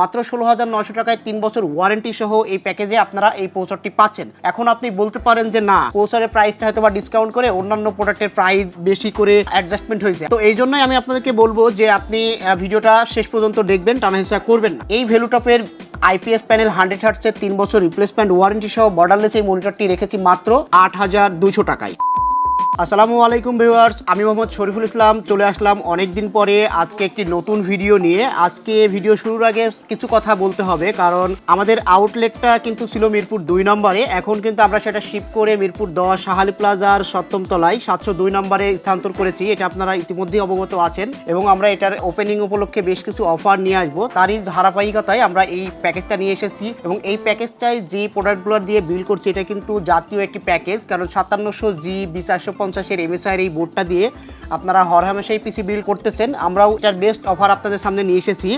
মাত্র ষোলো হাজার নয়শো টাকায় তিন বছর ওয়ারেন্টি সহ এই প্যাকেজে আপনারা এই পৌঁছারটি পাচ্ছেন। এখন আপনি বলতে পারেন যে না পৌঁছারের প্রাইসটা হয়তো বা ডিসকাউন্ট করে অন্যান্য প্রোডাক্টের প্রাইস বেশি করে অ্যাডজাস্টমেন্ট হয়েছে। তো এই জন্যই আমি আপনাদেরকে বলব যে আপনি ভিডিওটা শেষ পর্যন্ত দেখবেন টানা হিসাব করবেন না। এই ভ্যালুটপের আইপিএস প্যানেল হান্ড্রেড হার্টসের তিন বছর রিপ্লেসমেন্ট ওয়ারেন্টি সহ বর্ডারলেস এই মনিটরটি রেখেছি মাত্র আট হাজার দুইশো টাকায়। আসসালামু আলাইকুম ভিউয়ার্স, আমি মোহাম্মদ শরীফুল ইসলাম। চলে আসলাম অনেক দিন পরে আজকে একটি নতুন ভিডিও নিয়ে। আজকে ভিডিও শুরুর আগে কিছু কথা বলতে হবে, কারণ আমাদের আউটলেটটা কিন্তু ছিল মিরপুর দুই নম্বরে। এখন কিন্তু আমরা সেটা শিফট করে মিরপুর দশ সাহালি প্লাজার সপ্তম তলায় সাতশো দুই নম্বরে স্থানান্তর করেছি। এটা আপনারা ইতিমধ্যেই অবগত আছেন এবং আমরা এটার ওপেনিং উপলক্ষে বেশ কিছু অফার নিয়ে আসব। তারই ধারাবাহিকতায় আমরা এই প্যাকেজটা নিয়ে এসেছি এবং এই প্যাকেজটায় যে প্রোডাক্টগুলো দিয়ে বিল করছি, এটা কিন্তু জাতীয় একটি প্যাকেজ কারণ সাতান্নশো জি বি পঞ্চাশের এমএসআইয়ের এই বোর্ডটা দিয়ে আপনারা হরহামেশাই পিসি বিল করতেছেন। আমরাও এটার বেস্ট অফার আপনাদের সামনে নিয়ে এসেছি।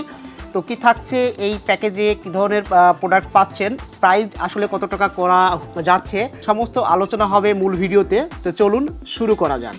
তো কী থাকছে এই প্যাকেজে কি ধরনের প্রোডাক্ট পাচ্ছেন? প্রাইস আসলে কত টাকা করা যাচ্ছে? সমস্ত আলোচনা হবে মূল ভিডিওতে তো চলুন শুরু করা যাক।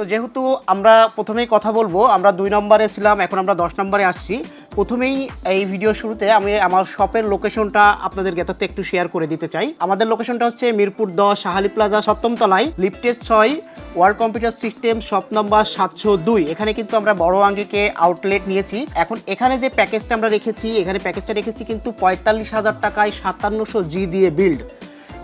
তো যেহেতু আমরা প্রথমেই কথা বলব, আমরা দুই নম্বরে ছিলাম, এখন আমরা দশ নম্বরে আসছি। প্রথমেই এই ভিডিও শুরুতে আমি আমার শপের লোকেশনটা আপনাদের গেতাতে একটু শেয়ার করে দিতে চাই। আমাদের লোকেশনটা হচ্ছে মিরপুর দশ সাহালি প্লাজা সপ্তম তলায় লিফটেড ছয় world computer system shop number সাতশো দুই। এখানে কিন্তু আমরা বড় আঙ্গিকে আউটলেট নিয়েছি। এখন এখানে যে প্যাকেজটা আমরা রেখেছি, এখানে প্যাকেজটা রেখেছি কিন্তু পঁয়তাল্লিশ হাজার টাকায় সাতান্নশো জি দিয়ে বিল্ড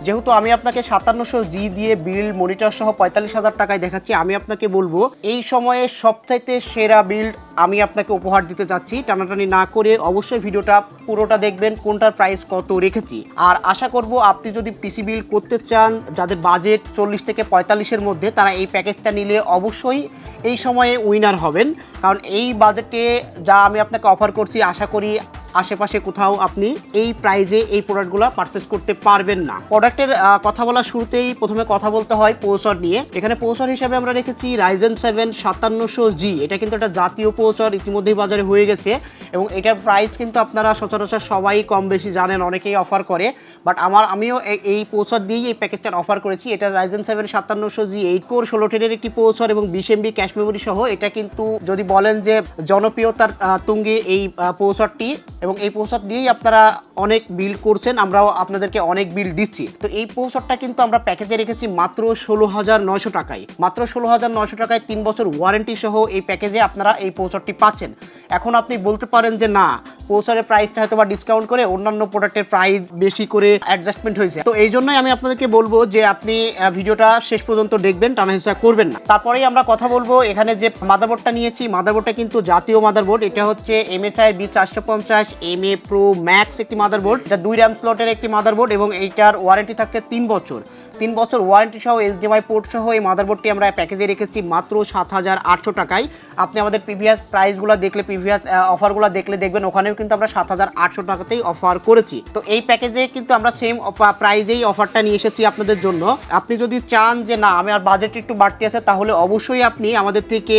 যেহেতু আমি আপনাকে সাতান্নশো জি দিয়ে বিল মনিটর সহ পঁয়তাল্লিশ হাজার টাকায় দেখাচ্ছি, আমি আপনাকে বলব, এই সময়ে সবচাইতে সেরা বিল্ড আমি আপনাকে উপহার দিতে চাচ্ছি টানাটানি না করে অবশ্যই ভিডিওটা পুরোটা দেখবেন, কোনটার প্রাইস কত রেখেছি। আর আশা করব আপনি যদি পিসি বিল করতে চান, যাদের বাজেট চল্লিশ থেকে পঁয়তাল্লিশের মধ্যে, তারা এই প্যাকেজটা নিলে অবশ্যই এই সময়ে উইনার হবেন। কারণ এই বাজেটে যা আমি আপনাকে অফার করছি, আশা করি আশেপাশে কোথাও আপনি এই প্রাইজে এই প্রোডাক্টগুলো পারচেস করতে পারবেন না। প্রোডাক্টের কথা বলার শুরুতেই প্রথমে কথা বলতে হয় পৌসর নিয়ে। এখানে পৌসর হিসাবে আমরা রেখেছি রাইজেন সেভেন সাতান্নশো জি এটা কিন্তু একটা জাতীয় পৌসর ইতিমধ্যেই বাজারে হয়ে গেছে। এবং এটার প্রাইস কিন্তু আপনারা সচরাচর সবাই কম বেশি জানেন, অনেকেই অফার করে। বাট আমার, আমিও এই- পৌসর দিয়েই এই প্যাকেজটার অফার করেছি। এটা রাইজেন সেভেন সাতান্নশো জি এইট কোর ষোলো টেনের একটি পৌসর এবং বিশ এমবি ক্যাশ মেমোরি সহ। এটা কিন্তু যদি বলেন যে জনপ্রিয়তার তুঙ্গে এই পৌসরটি এবং এই পৌসর দিয়েই আপনারা অনেক বিল করছেন, আমরাও আপনাদেরকে অনেক বিল দিচ্ছি। তো এই পৌসরটা কিন্তু আমরা প্যাকেজে রেখেছি মাত্র ষোলো হাজার নয়শো টাকায়। মাত্র ষোলো হাজার নয়শো টাকায় তিন বছর ওয়ারেন্টি সহ এই প্যাকেজে আপনারা এই পৌসরটি পাচ্ছেন। এখন আপনি বলতে পারেন যে, না পৌসরের প্রাইসটা হয়তো বা ডিসকাউন্ট করে অন্যান্য প্রোডাক্টের প্রাইস বেশি করে অ্যাডজাস্টমেন্ট হয়েছে। তো এই জন্যই আমি আপনাদেরকে বলব যে, আপনি ভিডিওটা শেষ পর্যন্ত দেখবেন টানা হিসাব করবেন না। তারপরেই আমরা কথা বলব এখানে যে মাদারবোর্ডটা নিয়েছি। মাদারবোর্ডটা কিন্তু জাতীয় মাদারবোর্ড এটা হচ্ছে এমএসআই বি চারশো পঞ্চাশ এম এ প্রো ম্যাক্স একটি মাদারবোর্ড এটা দুই র্যাম স্লটের একটি মাদারবোর্ড এবং এইটার ওয়ারেন্টি থাকছে তিন বছর। তিন বছর ওয়ারেন্টি সহ এস এইচডিএমআই পোর্ট সহ এই মাদারবোর্ডটি আমরা প্যাকেজে রেখেছি মাত্র সাত হাজার আটশো টাকায়। আপনি আমাদের প্রিভিয়াস প্রাইসগুলো দেখলে প্রিভিয়াস অফারগুলো দেখলে দেখবেন, ওখানেও কিন্তু আমরা সাত হাজার আটশো টাকাতেই অফার করেছি। তো এই প্যাকেজে কিন্তু আমরা সেম প্রাইজেই অফারটা নিয়ে এসেছি আপনাদের জন্য। আপনি যদি চান যে না আমার বাজেট একটু বাড়তি আছে, তাহলে অবশ্যই আপনি আমাদের থেকে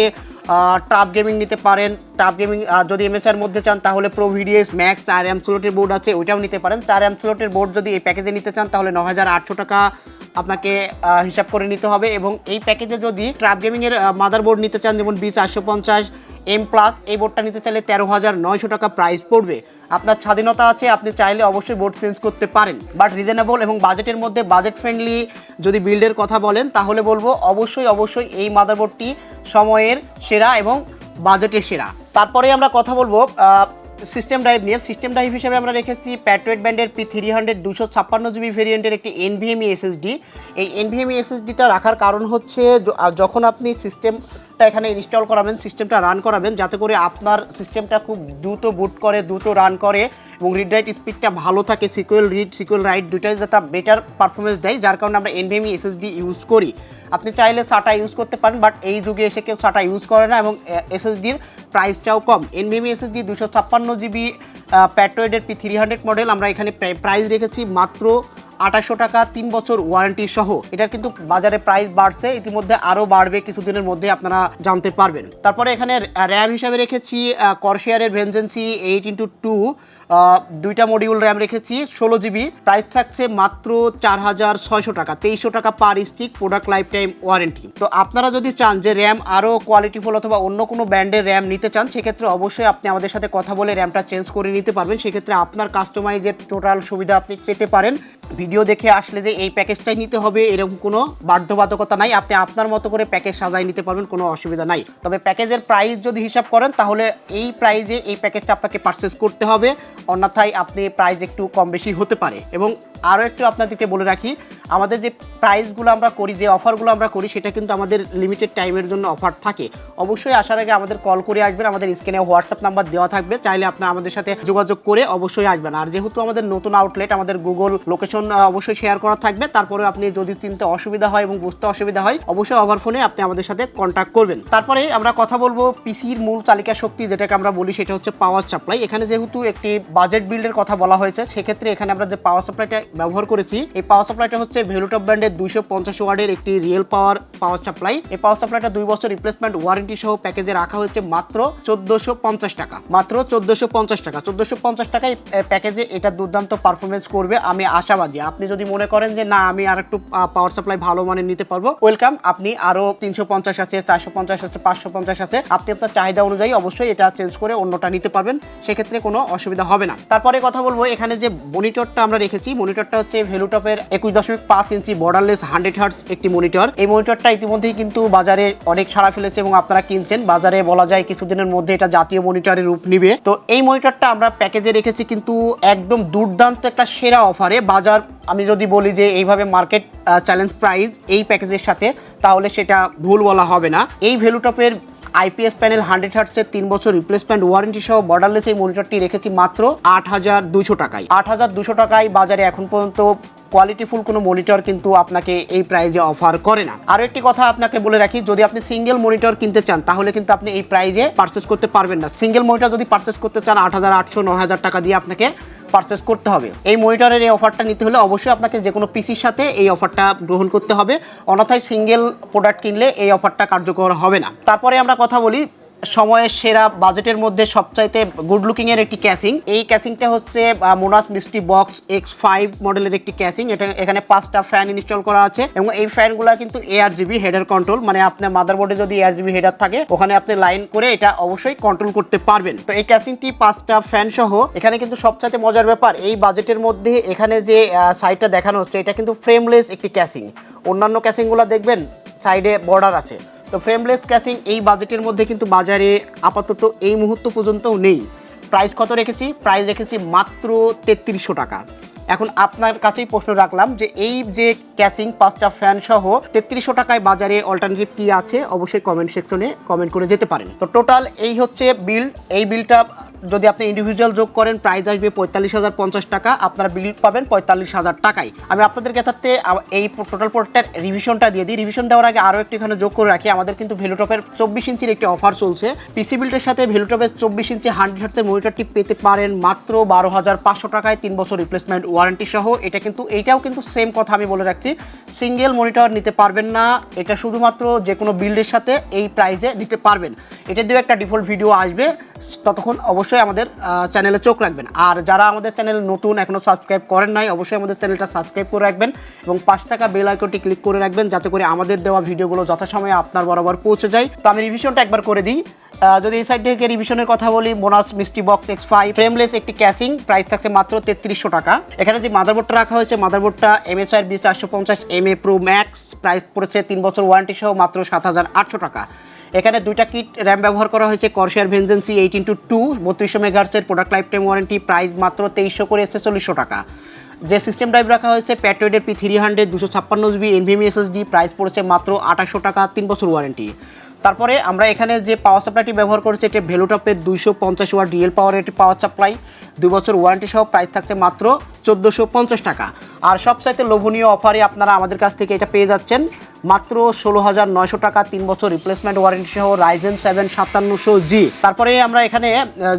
টাপ গেমিং নিতে পারেন। টাপ গেমিং যদি এমএসআর মধ্যে চান, তাহলে প্রো ভিডিএস ম্যাক্স চার এম স্লোটের বোর্ড আছে, ওইটাও নিতে পারেন। চার এম স্লোটের বোর্ড যদি এই প্যাকেজে নিতে চান, তাহলে ন হাজার আটশো টাকা আপনাকে হিসাব করে নিতে হবে। এবং এই প্যাকেজে যদি ট্রাপ গেমিংয়ের মাদার বোর্ড নিতে চান, যেমন বিশ আটশো পঞ্চাশ এম প্লাস এই বোর্ডটা নিতে চাইলে তেরো হাজার নয়শো টাকা প্রাইস পড়বে। আপনার স্বাধীনতা আছে, আপনি চাইলে অবশ্যই বোর্ড চেঞ্জ করতে পারেন। বাট রিজনেবল এবং বাজেটের মধ্যে বাজেট ফ্রেন্ডলি যদি বিল্ডের কথা বলেন, তাহলে বলব অবশ্যই অবশ্যই এই মাদারবোর্ডটি সময়ের সেরা এবং বাজেটের সেরা। তারপরে আমরা কথা বলব সিস্টেম ড্রাইভ নিয়ে সিস্টেম ড্রাইভ হিসেবে আমরা রেখেছি প্যাট্রয়েড ব্যান্ডের পি থ্রি হান্ড্রেড দুশো ছাপ্পান্ন জিবি ভেরিয়েন্টের একটি এনভিএমই এসএসডি এই এনভিএমই এসএসডিটা রাখার কারণ হচ্ছে যখন আপনি সিস্টেমটা এখানে ইনস্টল করাবেন সিস্টেমটা রান করাবেন, যাতে করে আপনার সিস্টেমটা খুব দ্রুত বুট করে, দ্রুত রান করে এবং রিড রাইট স্পিডটা ভালো থাকে সিকুয়েল রিড সিকুয়েল রাইট দুটাই যাতে বেটার পারফরমেন্স দেয়, যার কারণে আমরা এনভিএমি এসএসডি ইউজ করি। আপনি চাইলে সাটা ইউজ করতে পারেন বাট এই যুগে এসে কেউ সাটা ইউজ করে না এবং এসএসডির প্রাইসটাও কম। এনভিএমি এসএসডি দুশো ছাপ্পান্ন জিবি প্যাট্রয়েডের পি থ্রি হান্ড্রেড মডেল আমরা এখানে প্রাইস রেখেছি মাত্র আঠাশশো টাকা, তিন বছর ওয়ারেন্টি সহ। এটার কিন্তু বাজারে প্রাইস বাড়ছে, ইতিমধ্যে আরও বাড়বে কিছুদিনের মধ্যে আপনারা জানতে পারবেন। তারপরে এখানে র্যাম হিসাবে রেখেছি করশিয়ারের ভেনজেন্সি এইট ইন্টু টু দুইটা মডিউল র্যাম রেখেছি, ষোলো জিবি প্রাইস থাকছে মাত্র চার হাজার ছয়শো টাকা, তেইশশো টাকা per stick product lifetime warranty তো আপনারা যদি চান যে র্যাম আরও কোয়ালিটি কোয়ালিটিফুল অথবা অন্য কোনো ব্র্যান্ডের র্যাম নিতে চান, সেক্ষেত্রে অবশ্যই আপনি আমাদের সাথে কথা বলে র্যামটা চেঞ্জ করে নিতে পারবেন। সেক্ষেত্রে আপনার কাস্টমাইজের টোটাল সুবিধা আপনি পেতে পারেন। ভিডিও দেখে আসলে যে এই প্যাকেজটাই নিতে হবে, এরকম কোনো বাধ্যবাধকতা নাই। আপনি আপনার মতো করে প্যাকেজ সাজাই নিতে পারবেন, কোনো অসুবিধা নাই। তবে প্যাকেজের প্রাইস যদি হিসাব করেন, তাহলে এই প্রাইজে এই প্যাকেজটা আপনাকে পারচেস করতে হবে। অন্যথায় আপনি প্রাইস একটু কম বেশি হতে পারে। এবং আরও একটু আপনাদেরকে বলে রাখি, আমাদের যে প্রাইসগুলো আমরা করি, যে অফারগুলো আমরা করি, সেটা কিন্তু আমাদের লিমিটেড টাইমের জন্য অফার থাকে। অবশ্যই আসার আগে আমাদের কল করে আসবেন, আমাদের স্ক্রিনে হোয়াটসঅ্যাপ নাম্বার দেওয়া থাকবে, চাইলে আপনি আমাদের সাথে যোগাযোগ করে অবশ্যই আসবেন। আর যেহেতু আমাদের নতুন আউটলেট আমাদের গুগল লোকেশন অবশ্যই শেয়ার করা থাকবে, তারপরে আপনি যদি চিনতে অসুবিধা হয় এবং বুঝতে অসুবিধা হয়, অবশ্যই ওভার ফোনে আপনি আমাদের সাথে কন্ট্যাক্ট করবেন। তারপরে আমরা কথা বলব পিসির মূল তালিকা শক্তি, যেটাকে আমরা বলি, সেটা হচ্ছে পাওয়ার সাপ্লাই এখানে যেহেতু একটি বাজেট বিল্ডের কথা বলা হয়েছে, সেক্ষেত্রে এখানে আমরা যে পাওয়ার সাপ্লাইটা ব্যবহার করেছি। এই পাওয়ার সাপ্লাইটা হচ্ছে ভেলুটপ ব্র্যান্ডের দুইশো পঞ্চাশ ওয়ার্ডের একটি রিয়েল পাওয়ার পাওয়ার সাপ্লাই এই পাওয়ার সাপ্লাইটা দুই বছর রিপ্লেসমেন্ট ওয়ারেন্টি সহ প্যাকেজে রাখা হয়েছে মাত্র চোদ্দশো পঞ্চাশ টাকা। মাত্র চোদ্দশো পঞ্চাশ টাকা। চোদ্দশো পঞ্চাশ টাকায় প্যাকেজে এটা দুর্দান্ত পারফরমেন্স করবে, আমি আশাবাদী। আপনি যদি মনে করেন যে, না, আমি আর একটু পাওয়ার সাপ্লাই ভালো মানের নিতে পারব ওয়েলকাম আপনি আরও তিনশো পঞ্চাশ আছে, চারশো পঞ্চাশ আছে, পাঁচশো পঞ্চাশ আছে। আপনি আপনার চাহিদা অনুযায়ী অবশ্যই এটা চেঞ্জ করে অন্যটা নিতে পারবেন। সেক্ষেত্রে কোনো অসুবিধা হবে না। তারপরে কথা বলব, এখানে যে মনিটরটা আমরা রেখেছি মনিটরটা হচ্ছে ভেলুটপের একুশ দশমিক পাঁচ ইঞ্চি বর্ডারলেস হান্ড্রেড হার্টস একটি মনিটর এই মনিটরটা ইতিমধ্যেই কিন্তু বাজারে অনেক সাড়া ফেলেছে এবং আপনারা কিনছেন। বাজারে বলা যায় কিছুদিনের মধ্যে এটা জাতীয় মনিটরের রূপ নিবে। তো এই মনিটরটা আমরা প্যাকেজে রেখেছি কিন্তু একদম দুর্দান্ত একটা সেরা অফারে বাজার, আমি যদি বলি যে এইভাবে মার্কেট চ্যালেঞ্জ প্রাইস এই প্যাকেজের সাথে, তাহলে সেটা ভুল বলা হবে না। এই ভ্যালুটপের আইপিএস প্যানেল হান্ড্রেড হার্টসের তিন বছর রিপ্লেসমেন্ট ওয়ারেন্টি সহ বর্ডারলেস এই মনিটরটি রেখেছি মাত্র আট হাজার দুশো টাকায়। আট হাজার দুশো টাকায় বাজারে এখন পর্যন্ত কোয়ালিটিফুল কোনো মনিটর কিন্তু আপনাকে এই প্রাইজে অফার করে না। আরও একটি কথা আপনাকে বলে রাখি, যদি আপনি সিঙ্গেল মনিটর কিনতে চান, তাহলে কিন্তু আপনি এই প্রাইজে পারচেস করতে পারবেন না। সিঙ্গেল মনিটর যদি পারচেস করতে চান, আট হাজার আটশো ন হাজার টাকা দিয়ে আপনাকে পারচেস করতে হবে। এই মনিটরের এই অফারটা নিতে হলে অবশ্যই আপনাকে যে কোনো পিসির সাথে এই অফারটা গ্রহণ করতে হবে। অন্যথায় সিঙ্গেল প্রোডাক্ট কিনলে এই অফারটা কার্যকর হবে না। তারপরে আমরা কথা বলি সময়ের সেরা বাজেটের মধ্যে সবচাইতে গুড লুকিং এর একটি ক্যাসিং এই ক্যাসিংটা হচ্ছে মোনাস মিস্টি বক্স এক্স ফাইভ মডেলের একটি ক্যাসিং এটা এখানে পাঁচটা ফ্যান ইনস্টল করা আছে এবং এই ফ্যানগুলো কিন্তু এআর জিবি হেডার কন্ট্রোল মানে আপনার মাদারবোর্ডে যদি এআর জিবি হেডার থাকে, ওখানে আপনি লাইন করে এটা অবশ্যই কন্ট্রোল করতে পারবেন। তো এই ক্যাসিংটি পাঁচটা ফ্যান সহ, এখানে কিন্তু সবচাইতে মজার ব্যাপার, এই বাজেটের মধ্যে এখানে যে সাইডটা দেখানো হচ্ছে, এটা কিন্তু ফ্রেমলেস একটি ক্যাসিং অন্যান্য ক্যাসিংগুলো দেখবেন সাইডে বর্ডার আছে। তো ফ্রেমলেস ক্যাসিং এই বাজেটের মধ্যে কিন্তু বাজারে আপাতত এই মুহূর্ত পর্যন্তও নেই। প্রাইস কত রেখেছি? প্রাইস রেখেছি মাত্র তেত্রিশশো টাকা। এখন আপনার কাছেই প্রশ্ন রাখলাম যে এই যে ক্যাসিং পাঁচটা ফ্যান সহ তেত্রিশশো টাকায় বাজারে অল্টারনেটিভ কি আছে? অবশ্যই কমেন্ট সেকশনে কমেন্ট করে যেতে পারেন। তো টোটাল এই হচ্ছে বিল এই বিলটা যদি আপনি ইন্ডিভিজুয়াল যোগ করেন প্রাইস আসবে পঁয়তাল্লিশ হাজার পঞ্চাশ টাকা। আপনারা বিল পাবেন পঁয়তাল্লিশ হাজার টাকায়। আমি আপনাদের কাছে এই টোটাল প্রোডাক্টের রিভিশনটা দিয়ে দিই। রিভিশন দেওয়ার আগে আরও একটু এখানে যোগ করে রাখি। আমাদের কিন্তু ভেলুটপের চব্বিশ ইঞ্চির একটি অফার চলছে। পিসি বিল্টের সাথে ভেলুটপের চব্বিশ ইঞ্চি হান্ড্রেড হার্টসের মনিটরটি পেতে পারেন? মাত্র বারো হাজার পাঁচশো টাকায় তিন বছর রিপ্লেসমেন্ট ওয়ারেন্টি সহ, এটা কিন্তু, এইটাও কিন্তু সেম কথা আমি বলে রাখছি। সিঙ্গেল মনিটর নিতে পারবেন না, এটা শুধুমাত্র যে কোনো বিল্ডের সাথে এই প্রাইজে নিতে পারবেন। এটা দিয়ে একটা ডিফল্ট ভিডিও আসবে, ততক্ষণ অবশ্যই আমাদের চ্যানেলে চোখ রাখবেন। আর যারা আমাদের চ্যানেল নতুন এখনও সাবস্ক্রাইব করেন নাই, অবশ্যই আমাদের চ্যানেলটা সাবস্ক্রাইব করে রাখবেন এবং পাঁচ টাকা বেল আইকনটি ক্লিক করে রাখবেন, যাতে করে আমাদের দেওয়া ভিডিওগুলো যথাসময়ে আপনার বরাবর পৌঁছে যায়। তো আমি রিভিশনটা একবার করে দিই। যদি এই সাইড থেকে রিভিশনের কথা বলি বোনাস মিষ্টি বক্স এক্স ফাইভ ফ্রেমলেস একটি ক্যাসিং প্রাইস থাকছে মাত্র তেত্রিশশো টাকা। এখানে যে মাদারবোর্ডটা রাখা হয়েছে মাদারবোর্ডটা এমএসআর বি চারশো পঞ্চাশ M A pro max price পড়েছে তিন বছর ওয়ারেন্টি সহ মাত্র সাত হাজার আটশো টাকা। এখানে দুইটা কিট র্যাম ব্যবহার করা হয়েছে Corsair Vengeance eight into two বত্রিশশো মেগাহার্সের product life time warranty price মাত্র তেইশশো করে এসেছে চল্লিশশো টাকা। যে সিস্টেম ড্রাইভ রাখা হয়েছে প্যাট্রয়েডের পি থ্রি হান্ড্রেড দুশো ছাপ্পান্ন জিবি এনভিএমি এসএসডি প্রাইস পড়েছে মাত্র আঠাশশো টাকা, তিন বছর ওয়ারেন্টি তারপরে আমরা এখানে যে পাওয়ার সাপ্লাইটি ব্যবহার করেছি, এটি ভেলুটপের দুইশো পঞ্চাশ ওয়াট ডিএল পাওয়ার একটি পাওয়ার সাপ্লাই দুই বছর ওয়ারেন্টি সহ প্রাইস থাকছে মাত্র চোদ্দোশো পঞ্চাশ টাকা। আর সবচাইতে লোভনীয় অফারে আপনারা আমাদের কাছ থেকে এটা পেয়ে যাচ্ছেন। মাত্র ষোলো হাজার নয়শো টাকা, তিন বছর রিপ্লেসমেন্ট ওয়ারেন্টি সহ রাইজেন সেভেন সাতান্নশো জি তারপরে আমরা এখানে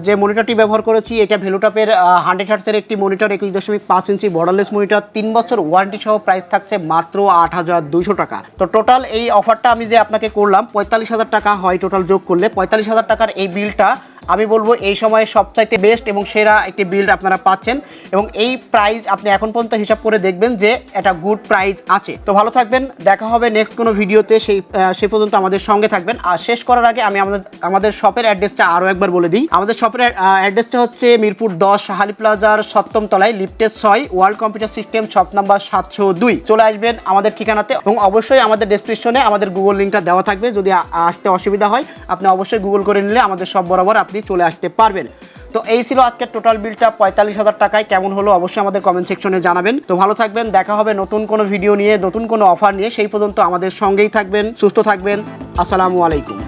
যে মনিটরটি ব্যবহার করেছি, এটা ভেলুটপের হান্ড্রেড হার্টসের একটি মনিটর একুশ দশমিক পাঁচ ইঞ্চি বর্ডারলেস মনিটর তিন বছর ওয়ারেন্টি সহ প্রাইস থাকছে মাত্র আট হাজার দুইশো টাকা। তো টোটাল এই অফারটা আমি যে আপনাকে করলাম, পঁয়তাল্লিশ হাজার টাকা হয় টোটাল যোগ করলে, পঁয়তাল্লিশ হাজার টাকার এই বিলটা আমি বলব এই সময়ে সবচাইতে বেস্ট এবং সেরা একটি বিল্ড আপনারা পাচ্ছেন এবং এই প্রাইস আপনি এখন পর্যন্ত হিসাব করে দেখবেন যে এটা গুড প্রাইস আছে। তো ভালো থাকবেন, দেখা হবে নেক্সট কোনো ভিডিওতে সেই সে পর্যন্ত আমাদের সঙ্গে থাকবেন। আর শেষ করার আগে আমি আমাদের আমাদের শপের অ্যাড্রেসটা আরও একবার বলে দিই। আমাদের শপের অ্যাড্রেসটা হচ্ছে মিরপুর দশ হালি প্লাজার সপ্তম তলায় লিফটের ছয় world computer system shop number সাতশো দুই। চলে আসবেন আমাদের ঠিকানাতে এবং অবশ্যই আমাদের ডেসক্রিপশনে আমাদের গুগল লিঙ্কটা দেওয়া থাকবে। যদি আসতে অসুবিধা হয়, আপনি অবশ্যই গুগল করে নিলে আমাদের সব বরাবর আপনি চলে আসতে পারবেন। তো এই ছিল আজকের টোটাল বিলটা পঁয়তাল্লিশ হাজার টাকায়। কেমন হলো অবশ্যই আমাদের কমেন্ট সেকশনে জানাবেন। তো ভালো থাকবেন, দেখা হবে নতুন কোনো ভিডিও নিয়ে, নতুন কোনো অফার নিয়ে। সেই পর্যন্ত আমাদের সঙ্গেই থাকবেন, সুস্থ থাকবেন। আসসালামু আলাইকুম।